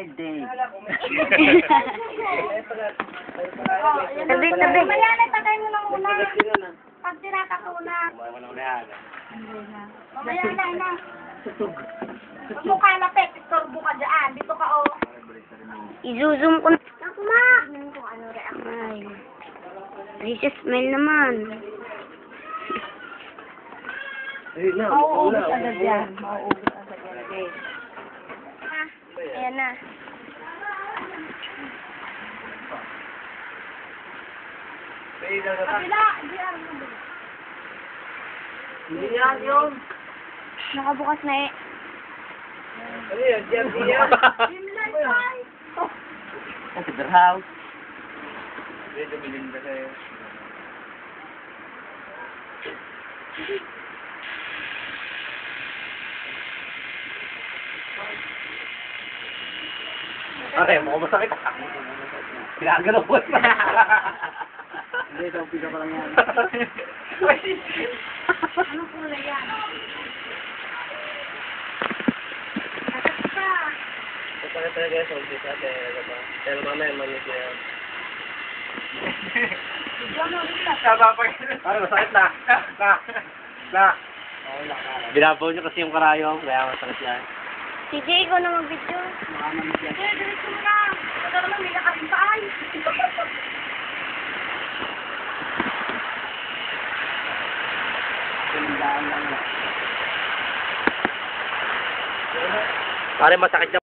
Ay, day. Tabi, tabi. Mayroon, tagay mo na muna. Pag tirata ko na. Mamaya na, na. Huwag mo kalapit, istorbo ka dyan. Dito ka, oh. I-zoom ko na. Naku, ma. Ano react. Ay. Smile naman. Mauubos agad yan. Mauubos agad yan, okay. Ayan na. Kabila, hindi yan yun. Nakabukas na eh. Ano yan? Diyan, diyan. Himlay, ay. Sa their house. Hindi, dumilim na Okay, mukhang masakit. Pinagano ko. Hindi, ito, pika pa lang yan. Anong kulay yan? Ka. Masakit talaga sa atin. ano ba? Pero mamaya, manis na yan. Mo rin lang. Pare, masakit na. Na. Na. Binabaw niyo kasi yung karayong, kaya masakit yan. CJ, ikaw na mag-video. Sige, diretso mo na. Ito naman, may. Pare, masakit